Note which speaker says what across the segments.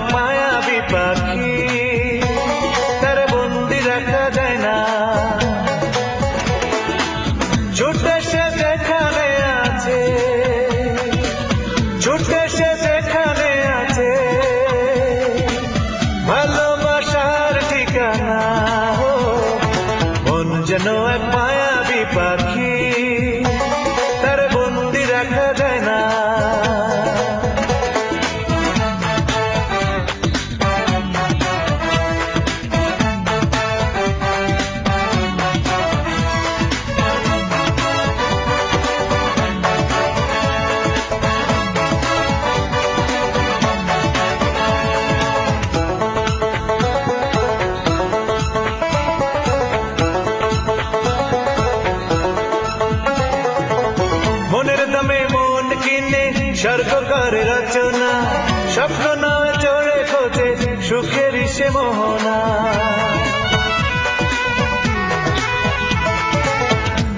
Speaker 1: যেন মন কিনে, স্বর্গ করে রচনা। স্বপ্ন না চড়ে খোঁজে, সুখের সে মোহনা।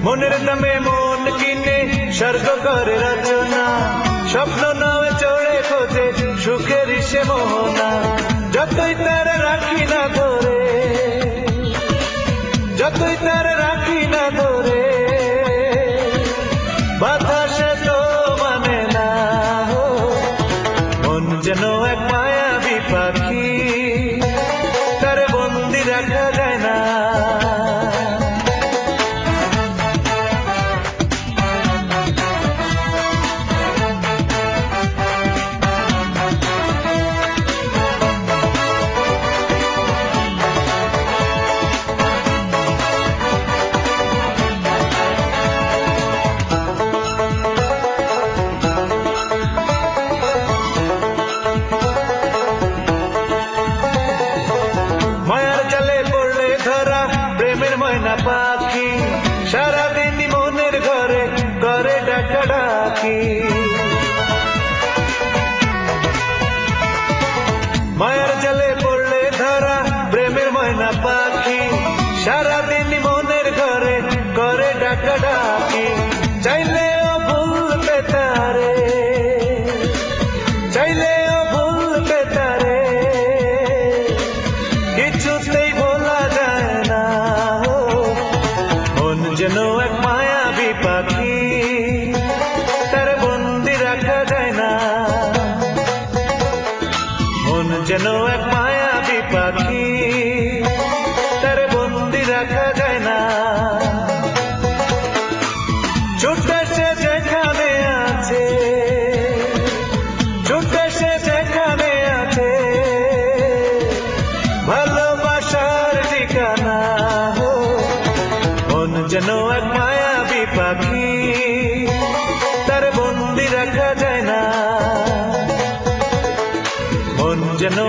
Speaker 1: মনের দামে মন কিনে, স্বর্গ করে রচনা। স্বপ্ন না চড়ে খোঁজে, সুখের সে মোহনা। যেন এক মায়াবী পাখি। মায়াবী পাখি, তার বন্দি রাখা যায় না। ছুটে সে যেখানে আছে সে যেখানে আছে, ভালোবাসার ঠিকানা যেন এক মায়াবী পাখি, তার বন্দি রাখা যায় না। যেন